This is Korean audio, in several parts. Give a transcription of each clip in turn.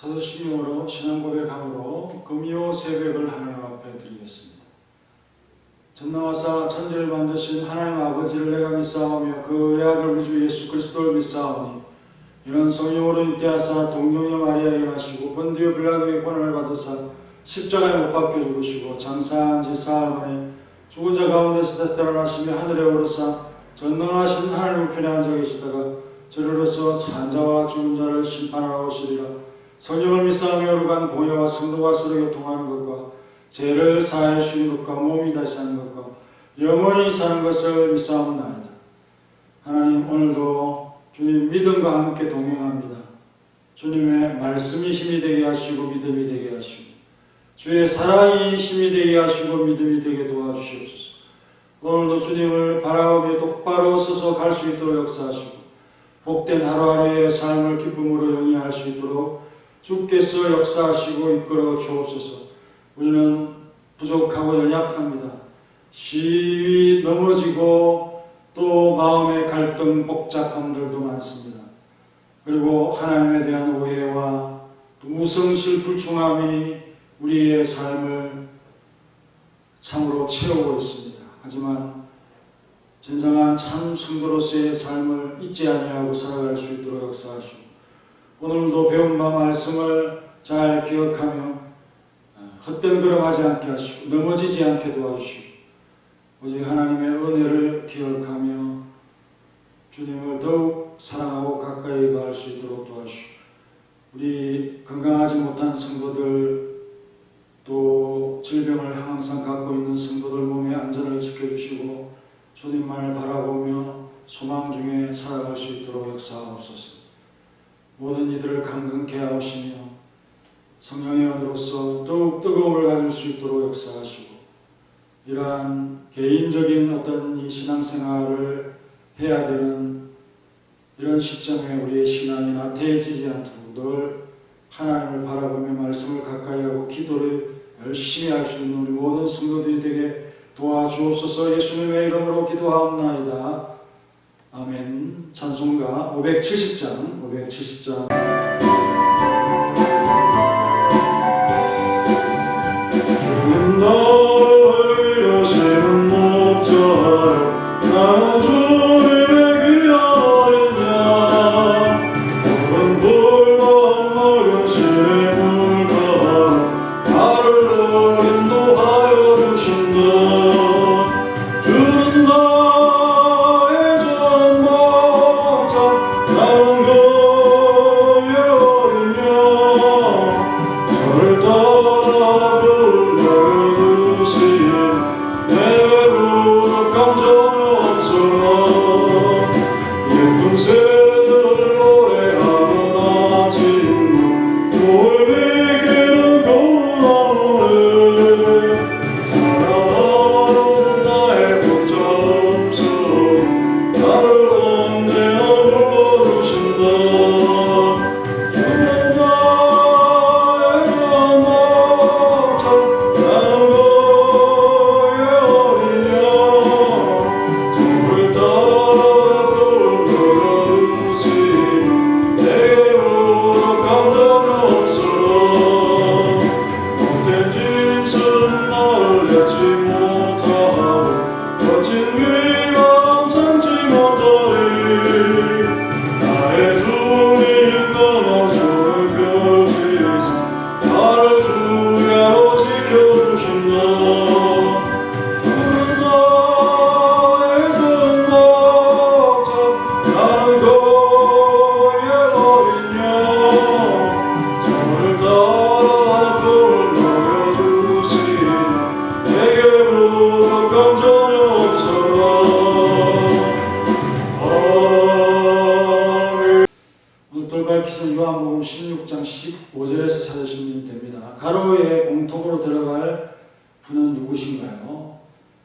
사도신경으로 신앙 고백함으로 금요 새벽을 하나님 앞에 드리겠습니다. 전능하사 천지를 만드신 하나님 아버지를 내가 믿사오며 그 외아들 우리 주 예수 그리스도를 믿사오니 이는 성령으로 인태하사 동정녀 마리아에게 나시고 본디오 빌라도의 권한을 받으사 십자가에 못 박혀 죽으시고 장사한 지 사흘 만에 죽은 자 가운데서 살아나시며 하늘에 오르사 전능하신 하나님 우편에 앉아 계시다가 저리로서 산자와 죽은 자를 심판하러 오시리라 성령을 믿사하며 오르간 공예와 성도가 서로 교통하는 것과 죄를 사하여 주는 것과 몸이 다시 사는 것과 영원히 사는 것을 믿사옵나이다. 하나님 오늘도 주님 믿음과 함께 동행합니다. 주님의 말씀이 힘이 되게 하시고 믿음이 되게 하시고 주의 사랑이 힘이 되게 하시고 믿음이 되게 도와주시옵소서. 오늘도 주님을 바라보며 똑바로 서서 갈 수 있도록 역사하시고 복된 하루하루의 삶을 기쁨으로 영위할 수 있도록 주께서 역사하시고 이끌어 주옵소서. 우리는 부족하고 연약합니다. 시위 넘어지고 또 마음의 갈등 복잡함들도 많습니다. 그리고 하나님에 대한 오해와 또 무성실 불충함이 우리의 삶을 참으로 채우고 있습니다. 하지만 진정한 참 성도로서의 삶을 잊지 아니하고 살아갈 수 있도록 역사하시고 오늘도 배운 바 말씀을 잘 기억하며 어, 헛된 걸음하지 않게 하시고 넘어지지 않게 도와주시고 오직 하나님의 은혜를 기억하며 주님을 더욱 사랑하고 가까이 갈 수 있도록 도와주시고 우리 건강하지 못한 성도들 또 질병을 항상 갖고 있는 성도들 몸의 안전을 지켜주시고 주님만을 바라보며 소망 중에 살아갈 수 있도록 역사하옵소서. 모든 이들을 강건케 하시며 성령의 은으로서 더욱 뜨거움을 가질 수 있도록 역사하시고 이러한 개인적인 어떤 이 신앙생활을 해야 되는 이런 시점에 우리의 신앙이 나태해지지 않도록 늘 하나님을 바라보며 말씀을 가까이 하고 기도를 열심히 할 수 있는 우리 모든 성도들이 되게 도와주옵소서 예수님의 이름으로 기도하옵나이다. 아멘. 찬송가 570장, 570장.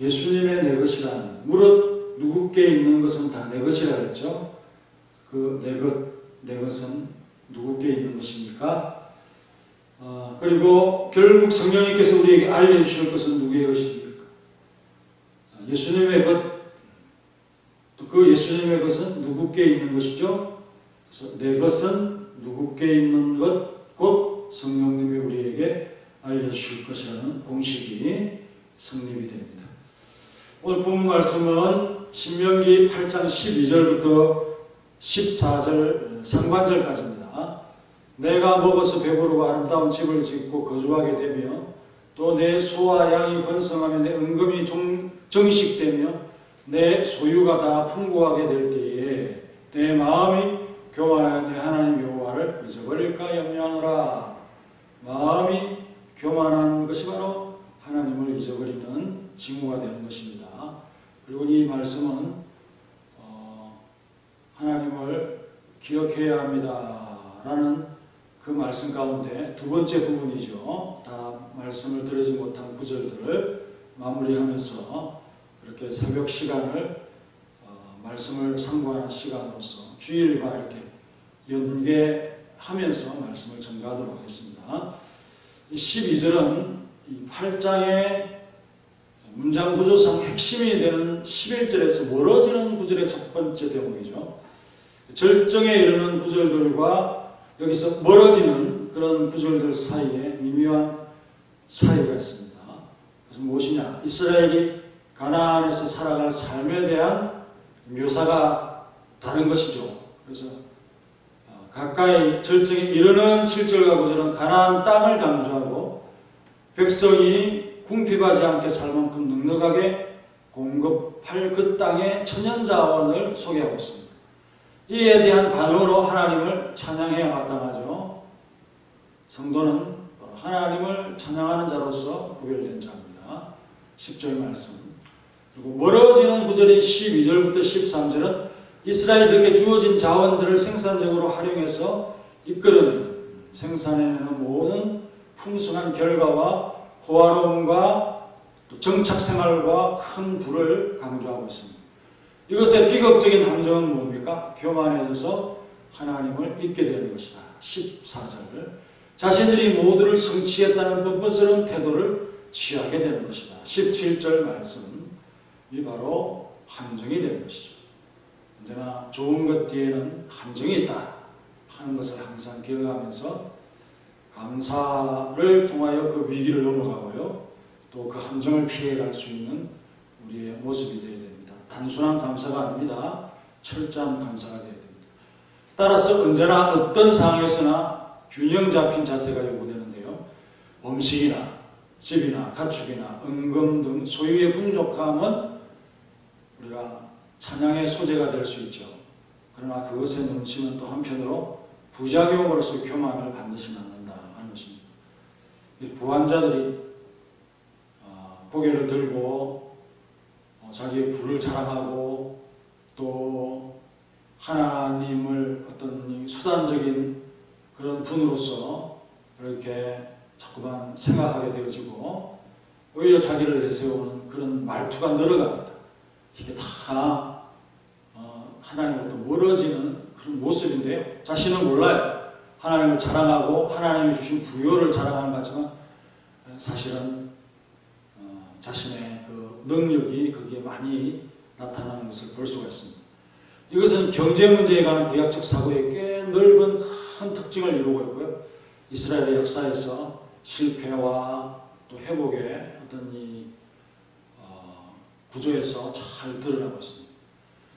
예수님의 내 것이라는 무릇 누구께 있는 것은 다 내 것이라 했죠. 그 내 것, 내 것은 누구께 있는 것입니까? 어, 그리고 결국 성령님께서 우리에게 알려주실 것은 누구의 것입니까? 예수님의 것, 또그 예수님의 것은 누구께 있는 것이죠? 그래서 내 것은 누구께 있는 것, 곧 성령님이 우리에게 알려주실 것이라는 공식이 성립이 됩니다. 오늘 본 말씀은 신명기 8장 12절부터 14절 상반절까지입니다. 내가 먹어서 배부르고 아름다운 집을 짓고 거주하게 되며 또 내 소와 양이 번성하며 내 은금이 종, 정식되며 내 소유가 다 풍부하게 될 때에 내 마음이 교만하여 내 하나님 여호와를 잊어버릴까 염려하노라 마음이 교만한 것이 바로 하나님을 잊어버리는 징후가 되는 것입니다. 그리고 이 말씀은 어, 하나님을 기억해야 합니다라는 그 말씀 가운데 두 번째 부분이죠. 다 말씀을 들으지 못한 구절들을 마무리하면서 이렇게 새벽 시간을 어, 말씀을 상고하는 시간으로서 주일과 이렇게 연계하면서 말씀을 전가하도록 하겠습니다. 이 12절은 이 8장의 문장 구조상 핵심이 되는 11절에서 멀어지는 구절의 첫 번째 대목이죠. 절정에 이르는 구절들과 여기서 멀어지는 그런 구절들 사이에 미묘한 차이가 있습니다. 그래서 무엇이냐? 이스라엘이 가나안에서 살아갈 삶에 대한 묘사가 다른 것이죠. 그래서 어, 가까이 절정에 이르는 7절과 9절은 가나안 땅을 강조하고 백성이 궁핍하지 않게 살 만큼 넉넉하게 공급할 그 땅의 천연 자원을 소개하고 있습니다. 이에 대한 반응으로 하나님을 찬양해야 마땅하죠. 성도는 하나님을 찬양하는 자로서 구별된 자입니다. 10절 말씀. 그리고 멀어지는 구절인 12절부터 13절은 이스라엘들에게 주어진 자원들을 생산적으로 활용해서 이끌어내는 생산해내는 모든 풍성한 결과와 호화로움과 또 정착 생활과 큰 부를 강조하고 있습니다. 이것의 비극적인 함정은 뭡니까? 교만해져서 하나님을 잊게 되는 것이다. 14절. 자신들이 모두를 성취했다는 뻔뻔스러운 태도를 취하게 되는 것이다. 17절 말씀. 이 바로 함정이 되는 것이죠. 언제나 좋은 것 뒤에는 함정이 있다 하는 것을 항상 기억하면서 감사를 통하여 그 위기를 넘어가고요. 또 그 함정을 피해갈 수 있는 우리의 모습이 되어야 됩니다. 단순한 감사가 아닙니다. 철저한 감사가 되어야 됩니다. 따라서 언제나 어떤 상황에서나 균형 잡힌 자세가 요구되는데요. 음식이나 집이나 가축이나 은금 등 소유의 풍족함은 우리가 찬양의 소재가 될 수 있죠. 그러나 그것에 넘치면 또 한편으로 부작용으로서 교만을 반드시. 이 부한자들이 어, 고개를 들고 어, 자기의 부를 자랑하고 또 하나님을 어떤 이 수단적인 그런 분으로서 이렇게 자꾸만 생각하게 되어지고 오히려 자기를 내세우는 그런 말투가 늘어갑니다. 이게 다 어, 하나님으로부터 멀어지는 그런 모습인데요. 자신은 몰라요. 하나님을 자랑하고 하나님이 주신 부여를 자랑하는 것 같지만 사실은 어, 자신의 그 능력이 거기에 많이 나타나는 것을 볼 수가 있습니다. 이것은 경제 문제에 관한 구약적 사고의 꽤 넓은 큰 특징을 이루고 있고요. 이스라엘의 역사에서 실패와 또 회복의 어떤 이 어, 구조에서 잘 드러나고 있습니다.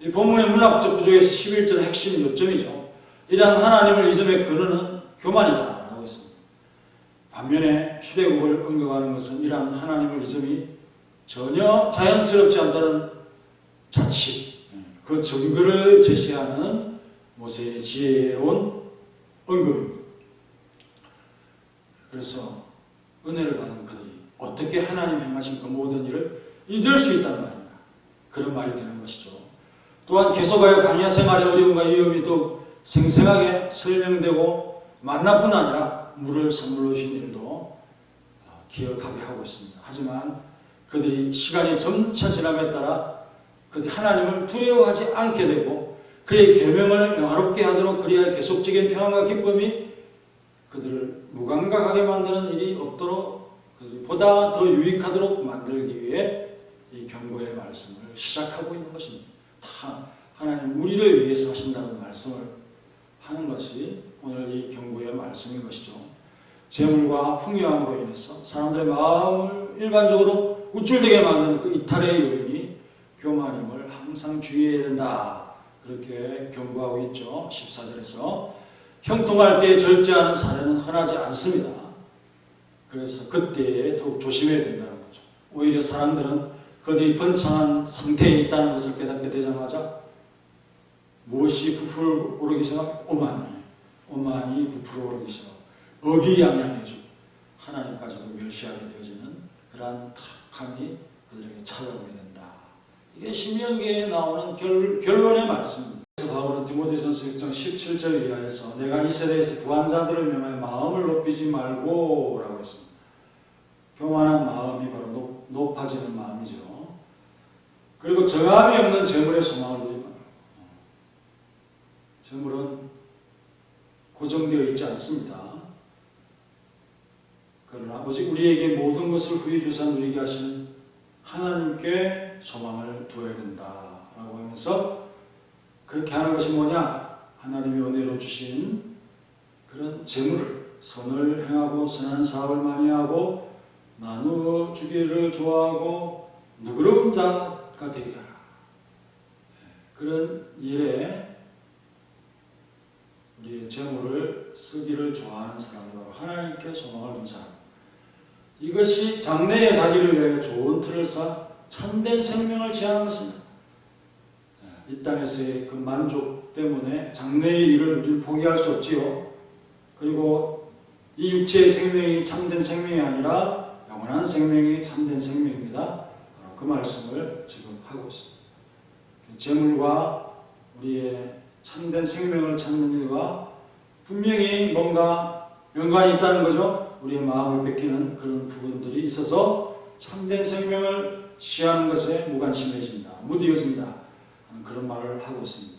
이 본문의 문학적 구조에서 11절의 핵심 요점이죠. 이러한 하나님을 이점의 근원은 교만이다 라고 했습니다. 반면에 출애굽을 언급하는 것은 이러한 하나님을 이점이 전혀 자연스럽지 않다는 자치, 그 증거를 제시하는 모세의 지혜로운 언급입니다. 그래서 은혜를 받은 그들이 어떻게 하나님 행하신 그 모든 일을 잊을 수 있단 말입니다. 그런 말이 되는 것이죠. 또한 계속하여 강야 생활의 어려움과 위험이 더 생생하게 설명되고 만나뿐 아니라 물을 선물로 주신 일도 어, 기억하게 하고 있습니다. 하지만 그들이 시간이 점차 지남에 따라 그들이 하나님을 두려워하지 않게 되고 그의 계명을 영화롭게 하도록 그리하여 계속적인 평안과 기쁨이 그들을 무감각하게 만드는 일이 없도록 보다 더 유익하도록 만들기 위해 이 경고의 말씀을 시작하고 있는 것입니다. 다 하나님 우리를 위해서 하신다는 말씀을 하는 것이 오늘 이 경고의 말씀인 것이죠. 재물과 풍요함으로 인해서 사람들의 마음을 일반적으로 우쭐되게 만드는 그 이탈의 요인이 교만임을 항상 주의해야 된다. 그렇게 경고하고 있죠. 14절에서 형통할 때 절제하는 사례는 흔하지 않습니다. 그래서 그때에 더욱 조심해야 된다는 거죠. 오히려 사람들은 그들이 번창한 상태에 있다는 것을 깨닫게 되자마자 무엇이 부풀어 오르기 시작? 오만이. 오만이 부풀어 오르기 시작. 어기양양해지고 하나님까지도 멸시하게 되어지는 그러한 탁함이 그들에게 찾아오게 된다. 이게 신명기에 나오는 결, 결론의 말씀입니다. 바울은 디모데전서 6장 17절 이하에서 내가 이 세대에서 구한 자들을 명하여 마음을 높이지 말고 라고 했습니다. 교만한 마음이 바로 높, 높아지는 마음이죠. 그리고 정함이 없는 재물에 소망을 재물은 고정되어 있지 않습니다. 그러나 오직 우리에게 모든 것을 후히 주사 누리게 하시는 하나님께 소망을 두어야 된다라고 하면서 그렇게 하는 것이 뭐냐? 하나님이 은혜로 주신 그런 재물을 선을 행하고 선한 사업을 많이 하고 나누어 주기를 좋아하고 누그러운 자가 되게 하라. 그런 일에 우리의 재물을 쓰기를 좋아하는 사람이 바로 하나님께 소망을 둔 사람. 이것이 장래의 자기를 위해 좋은 틀을 쌓아 참된 생명을 지하는 것입니다. 이 땅에서의 그 만족 때문에 장래의 일을 우리는 포기할 수 없지요. 그리고 이 육체의 생명이 참된 생명이 아니라 영원한 생명이 참된 생명입니다. 그 말씀을 지금 하고 있습니다. 재물과 우리의 참된 생명을 찾는 일과 분명히 뭔가 연관이 있다는 거죠. 우리의 마음을 뺏기는 그런 부분들이 있어서 참된 생명을 취하는 것에 무관심해진다, 무디어진다 그런 말을 하고 있습니다.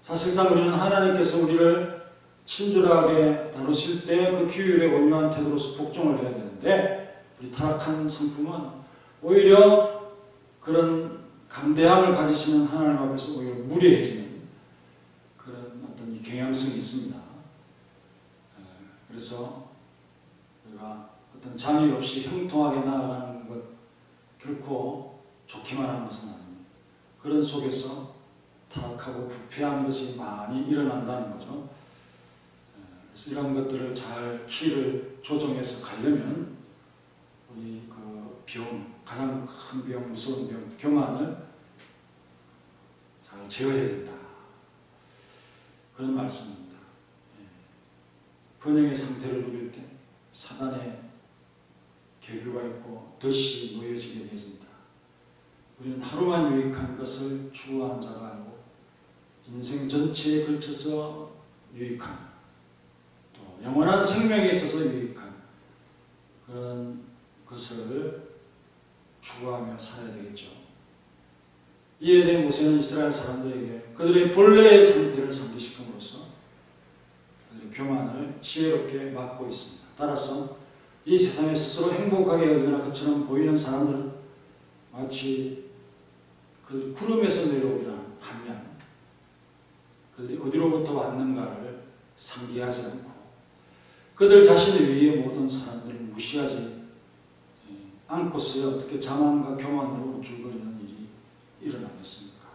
사실상 우리는 하나님께서 우리를 친절하게 다루실 때 그 규율에 온유한 태도로서 복종을 해야 되는데 우리 타락한 성품은 오히려 그런 간대함을 가지시는 하나님 앞에서 오히려 무례해지는 경향성이 있습니다. 에, 그래서 우리가 어떤 장애 없이 형통하게 나아가는 것 결코 좋기만 하는 것은 아닙니다. 그런 속에서 타락하고 부패한 것이 많이 일어난다는 거죠. 에, 그래서 이런 것들을 잘 키를 조정해서 가려면 우리 그 병, 가장 큰 병, 무서운 병, 교만을 잘 제어해야 된다. 그런 말씀입니다. 예. 번영의 상태를 누릴 때 사단의 계교가 있고 덫이 놓여지게 되어진다. 우리는 하루만 유익한 것을 추구하는 자가 아니고 인생 전체에 걸쳐서 유익한 또 영원한 생명에 있어서 유익한 그런 것을 추구하며 살아야 되겠죠. 이에 대해 모세는 이스라엘 사람들에게 그들의 본래의 상태를 상기시킴으로써 교만을 지혜롭게 막고 있습니다. 따라서 이 세상에 스스로 행복하게 여기거나 그처럼 보이는 사람들은 마치 그 구름에서 내려오기란 한양 그들이 어디로부터 왔는가를 상기하지 않고 그들 자신의 위에 모든 사람들을 무시하지 않고서야 어떻게 자만과 교만으로 우쭐거리는 일어나겠습니까?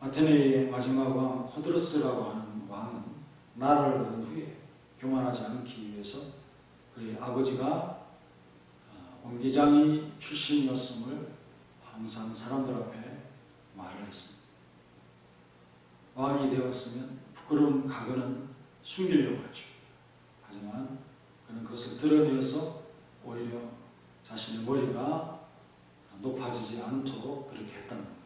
아테네의 마지막 왕 코드로스라고 하는 왕은 나라를 얻은 후에 교만하지 않기 위해서 그의 아버지가 원기장이 출신이었음을 항상 사람들 앞에 말을 했습니다. 왕이 되었으면 부끄러운 과거는 숨기려고 하죠. 하지만 그는 그것을 드러내서 오히려 자신의 머리가 높아지지 않도록 그렇게 했다는 겁니다.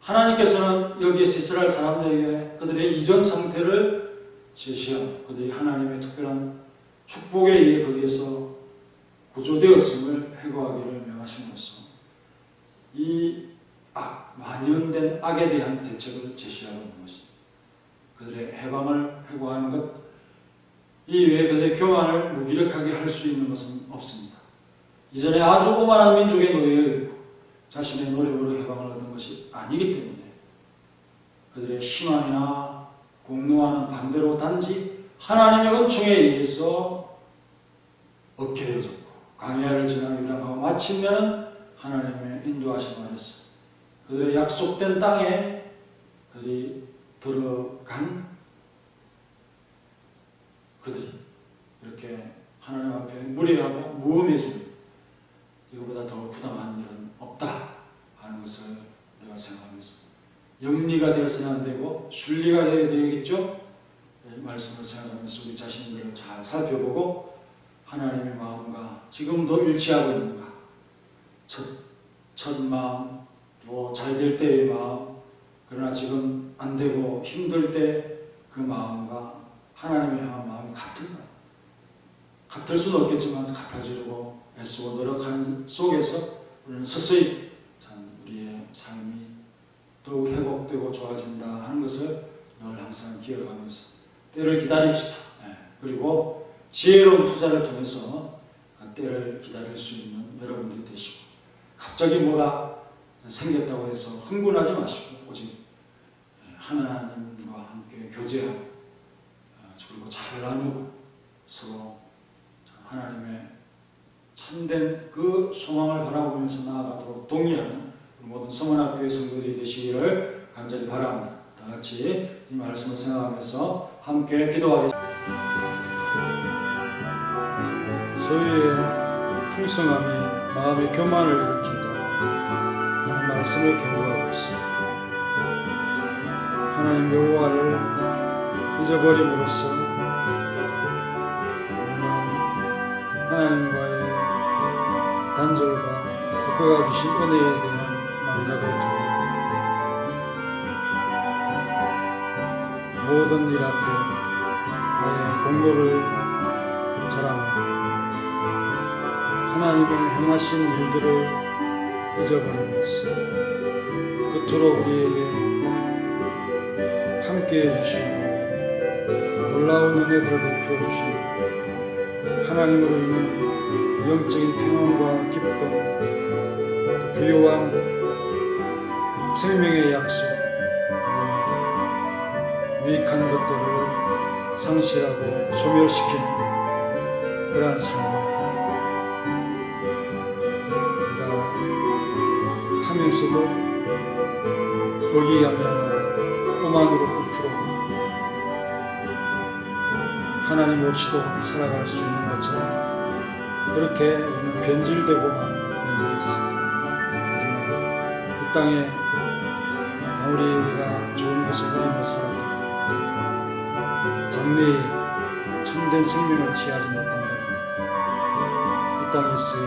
하나님께서는 여기에서 이스라엘 사람들에게 그들의 이전 상태를 제시한 그들이 하나님의 특별한 축복에 의해 거기에서 구조되었음을 해고하기를 명하심으로써 이 악, 만연된 악에 대한 대책을 제시하고 있는 것입니다. 그들의 해방을 해고하는 것, 이 외에 그들의 교만을 무기력하게 할 수 있는 것은 없습니다. 이전에 아주 오만한 놓여 있고 자신의 노력으로 해방을 얻은 것이 아니기 때문에 그들의 희망이나 공로하는 반 반대로 단지 하나님의 은총에 의해서 얻게 되어졌고 광야를 지나 유람하고 마침내는 하나님의 인도하심 아래서 그들의 약속된 땅에 그들이 들어간 그들이 이렇게 하나님 앞에 무례하고 무엄해집니다. 이거보다 더 부당한 일은 없다 하는 것을 우리가 생각하면서 영리가 되어서는 안 되고 순리가 되어야 되겠죠. 이 말씀을 생각하면서 우리 자신들을 잘 살펴보고 하나님의 마음과 지금도 일치하고 있는가 첫, 첫 마음 또잘될 때의 마음 그러나 지금 안 되고 힘들 때 그 마음과 하나님을 향한 마음이 같은가 같을 수는 없겠지만 같아지려고 애쓰고 노력하는 속에서 우리는 서서히 참 우리의 삶이 더욱 회복되고 좋아진다 하는 것을 늘 항상 기억하면서 때를 기다립시다. 예. 그리고 지혜로운 투자를 통해서 그 때를 기다릴 수 있는 여러분들이 되시고 갑자기 뭐가 생겼다고 해서 흥분하지 마시고 오직 예, 하나님과 함께 교제하고 어, 그리고 잘 나누고 서로 하나님의 참된 그 소망을 바라보면서 나아가도록 동의하는 모든 성원학교의 성도들이 되시기를 간절히 바랍니다. 다 같이 이 말씀을 생각하면서 함께 기도하겠습니다. 소유의 풍성함이 마음의 교만을 일으킨다. 말씀을 경고하고 있습니다. 하나님 여호와를 잊어버림으로써 하나님과의 단절과 또 그가 주신 은혜에 대한 망각을 통해 모든 일 앞에 나의 공로를 자랑하고 하나님의 행하신 일들을 잊어버리면서 끝으로 우리에게 함께 해 주시고 놀라운 은혜들을 베풀어 주시고 하나님으로 인한 영적인 평안과 기쁨 또 부요함 생명의 약속 유익한 것들을 상실하고 소멸시키는 그러한 우리가 하면서도 의기양양하고 오만으로 부풀어 하나님 없이도 살아갈 수 있는 것처럼 그렇게 우리는 변질되고만 면들이 있습니다. 하지만 이 땅에 아무리 우리가 좋은 것을 누리며 살아도 장래에 참된 생명을 취하지 못한다면 이 땅에 있어야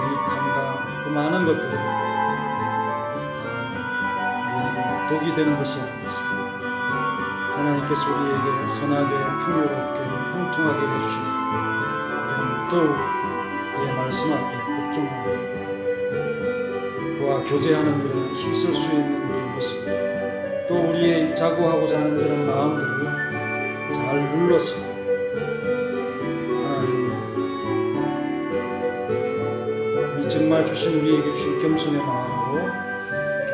유익함과 그 많은 것들이 다 우리에게 독이 되는 것이 아니겠습니까? 하나님께서 우리에게 선하게 풍요롭게 형통하게 해주십니다. 우리는 더욱 그의 말씀 앞에 복종하고 그와 교제하는 일에 힘쓸 수 있는 우리의 모습 또 우리의 자고하고자 하는 그런 마음들을 잘 눌러서 하나님 이 정말 주신 우리에게 주신 겸손의 마음으로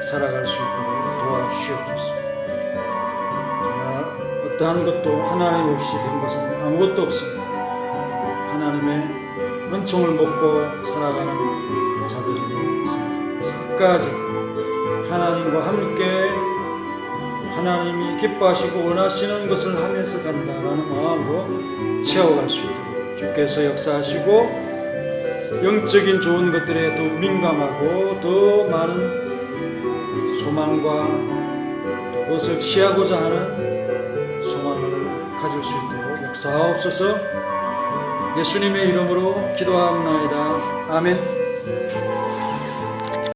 살아갈 수 있도록 도와주시옵소서 어떠한 것도 하나님 없이 된 것은 아무것도 없습니다. 하나님의 은총을 먹고 살아가는 자들이니 끝까지 하나님과 함께 하나님이 기뻐하시고 원하시는 것을 하면서 간다라는 마음으로 채워갈 수 있도록 주께서 역사하시고 영적인 좋은 것들에 더 민감하고 더 많은 소망과 또 그것을 취하고자 하는 가질 수 있도록 역사하옵소서 예수님의 이름으로 기도합나이다. 아멘.